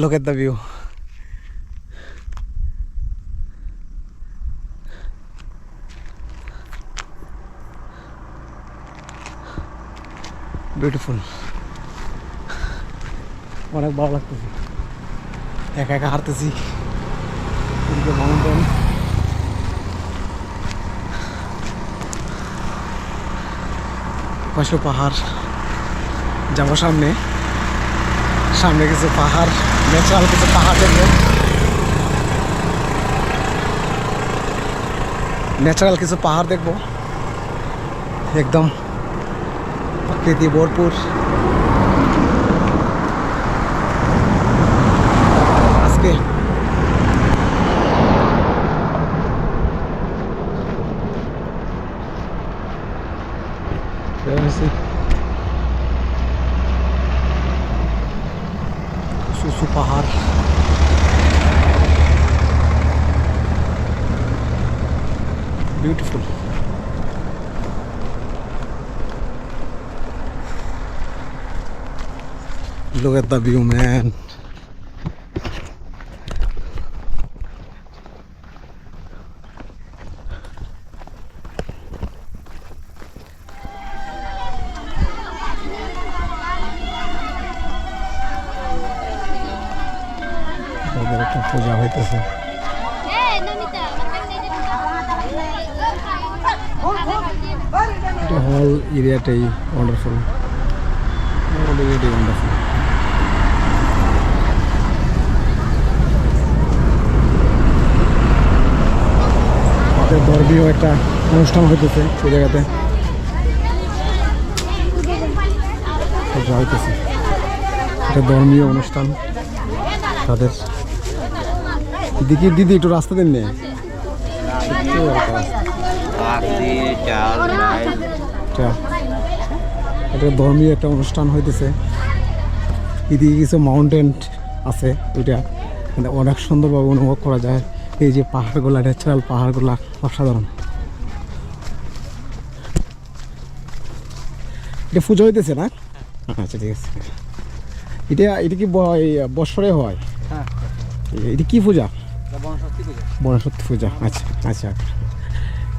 Look at the view. Beautiful অনেক ভালো লাগতেছে। একা একা হারতেছি মাউন্টেন পাশে পাহাড়। যাব সামনে। সামনে কিছু পাহাড় ন্যাচারাল কিছু পাহাড় দেখব ন্যাচারাল কিছু পাহাড় দেখব একদম প্রকৃতি ভরপুর আজকে বের হয়েছি। উঁচু উঁচু পাহাড় beautiful Look at the view, man. পূজা হইতেছে হল এরিয়াটাই ওয়ান্ডারফুল ওয়ান্ডারফুল ধর্মীয় একটা অনুষ্ঠান হইতেছে সেই জায়গাতে। পূজা হইতেছে। এটা ধর্মীয় অনুষ্ঠান। তাদের দিদি দিদি, একটু রাস্তা দেন একটা ধর্মীয় একটা অনুষ্ঠান হইতেছে। এদিকে কিছু মাউন্টেন আছে ওইটা মানে অনেক সুন্দরভাবে অনুভব করা যায়। এই যে পাহাড়গুলা ন্যাচারাল পাহাড়গুলা অসাধারণ। এটা পুজো হইতেছে না? আচ্ছা ঠিক আছে। এটা এটা কি বৎসরে হয়? এটা কি পূজা? বনসত্যি পূজা। আচ্ছা আচ্ছা।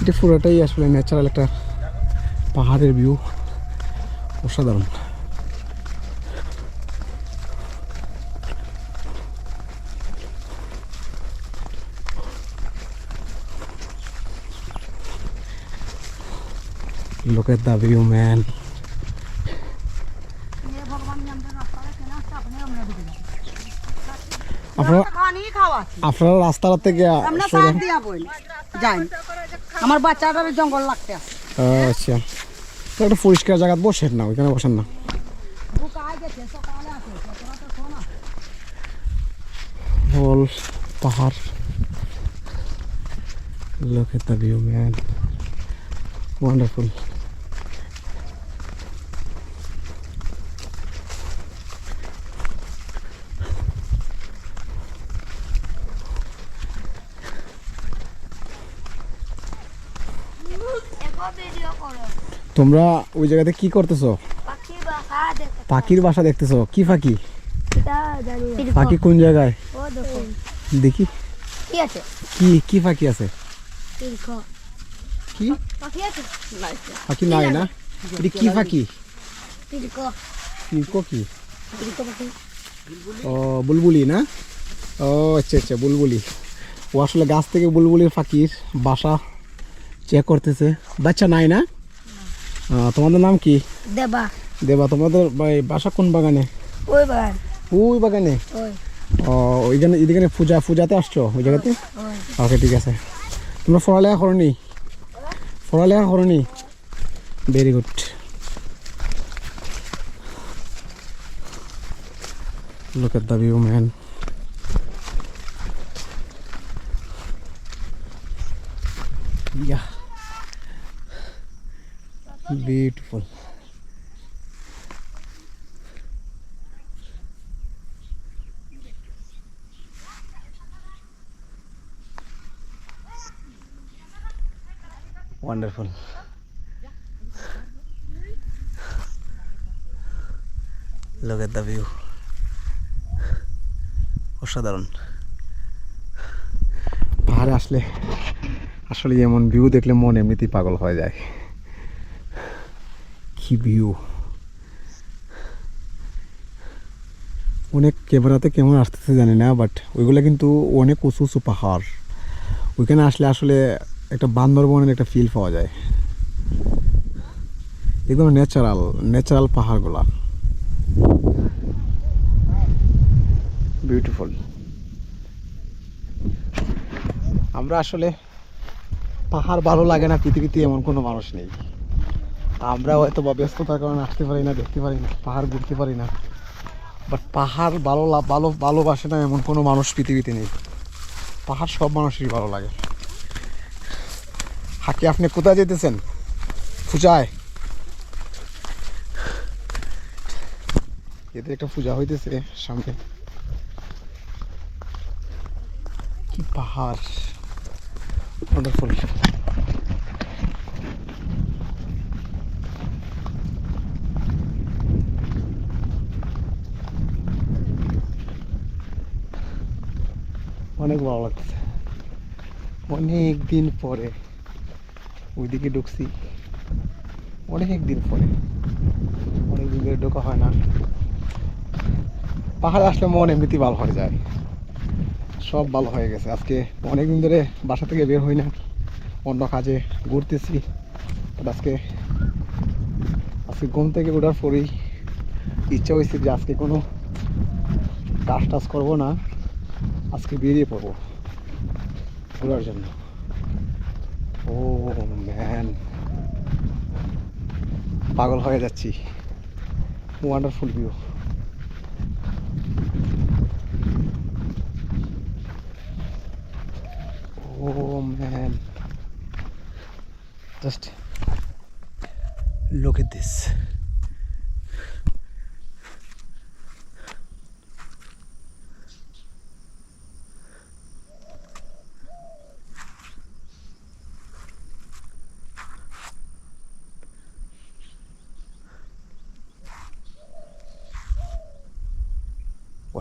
এটা পুরোটাই আসলে ন্যাচারাল একটা পাহাড়ের ভিউ অসাধারণ। Look at the view, man. আপনারা বই যাই। আমার বাচ্চাটার জঙ্গল লাগতে আচ্ছা। একটা পরিষ্কার জায়গা বসেন না ওইখানে বসেন না। হল পাহাড়। Look at the view, man. Wonderful. video করো তোমরা ওই জায়গাতে কি করতেছো? পাখির বাসা দেখতেছো? কি পাখি পাখি কোন জায়গায়? দেখি। কি আছে? কি পাখি আছে? কি? পাখি নাই। না? এটা কি পাখি কি? ও বুলবুলি না? ও আচ্ছা আচ্ছা বুলবুলি। ও আসলে গাছ থেকে বুলবুলির পাখির বাসা চেক করতেছে। বাচ্চা নাই না? তোমাদের নাম কি? দেবা। দেবা তোমাদের বাসা কোন বাগানে? ওই বাগান। ওই বাগানে? ওই। ও ওইখানে এদিকে পূজা পূজাতে আসছো ওই জায়গাতে? ওই। ওকে ঠিক আছে। তোমরা পড়ালেখা করনি? পড়ালেখা করনি? Very good Look at the view, man. Beautiful. Wonderful. Look at the view. অসাধারণ পাহাড়ে আসলে আসলে এমন ভিউ দেখলে মন এমনিতেই পাগল হয়ে যায় কি ভিউ অনেক ক্যামেরাতে কেমন আসতেছে জানি না বাট ওইগুলো কিন্তু অনেক উঁচু উঁচু পাহাড়। ওইখানে আসলে আসলে একটা বান্দরবনের একটা ফিল পাওয়া যায়। একদম ন্যাচারাল ন্যাচারাল পাহাড়গুলা। বিউটিফুল আমরা আসলে পাহাড় ভালো লাগে না, পৃথিবীতে এমন কোনো মানুষ নেই। আমরা হয়তো বা ব্যস্ততার কারণে আসতে পারি না, দেখতে পারি না, পাহাড় ঘুরতে পারি না। বাট পাহাড় ভালো ভালো, ভালোবাসে না এমন কোনো মানুষ পৃথিবীতে নেই। পাহাড় সব মানুষেরই ভালো লাগে। হাকি আপনি কোথায় যেতেছেন? পূজায় এদের একটা পূজা হইতেছে সামনে। কি পাহাড়। ওয়ান্ডারফুল ভালো অনেক দিন পরে ওইদিকে ঢুকছি। অনেক দিন পরে। অনেক দিন ধরে ঢোকা হয় না। পাহাড়ে আসলে মন এমনিতেই ভালো হয়ে যায়। সব ভালো হয়ে গেছে। আজকে অনেক দিন ধরে বাসা থেকে বের হই না। অন্য কাজে ঘুরতেছি। আজকে আজকে ঘুম থেকে ওঠার পরেই ইচ্ছা হয়েছে যে আজকে কোনো কাজ টাজ করব না। আজকে বেরিয়ে পড়ব ঘোরার জন্য ও ম্যান পাগল হয়ে যাচ্ছি wonderful view Oh man. Just look at.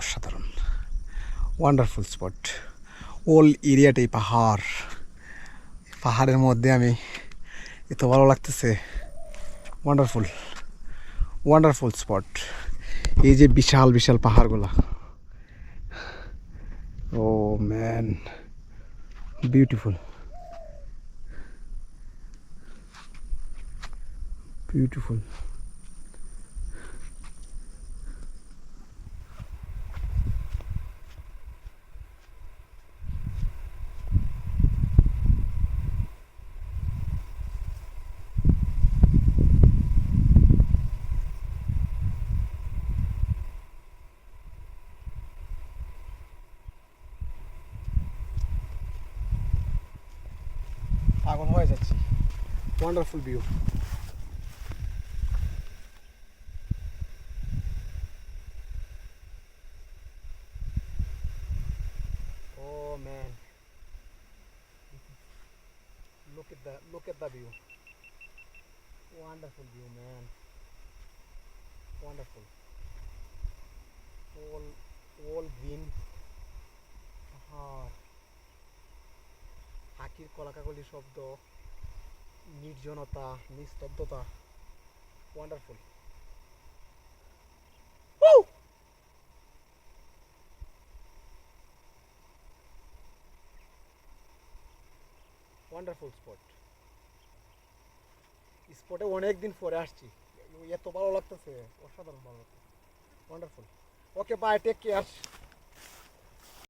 অসাধারণ। ওয়ান্ডারফুল স্পট ওল এরিয়াটাই পাহাড়। পাহাড়ের মধ্যে আমি এত ভালো লাগতেছে। ওয়ান্ডারফুল ওয়ান্ডারফুল স্পট এই যে বিশাল বিশাল পাহাড়গুলা। ও man beautiful beautiful Wonderful view Oh man. Look at the look at the view. Wonderful view man. Wonderful. All all green. পাহাড় পাখির কলাকাকলি শব্দ নির্জনতা, নিস্তব্ধতা। ওয়ান্ডারফুল ওয়ান্ডারফুল স্পট স্পটে অনেক দিন পরে আসছি। এত ভালো লাগতেছে, অসাধারণ ভালো লাগতেছে। Wonderful okay bye take care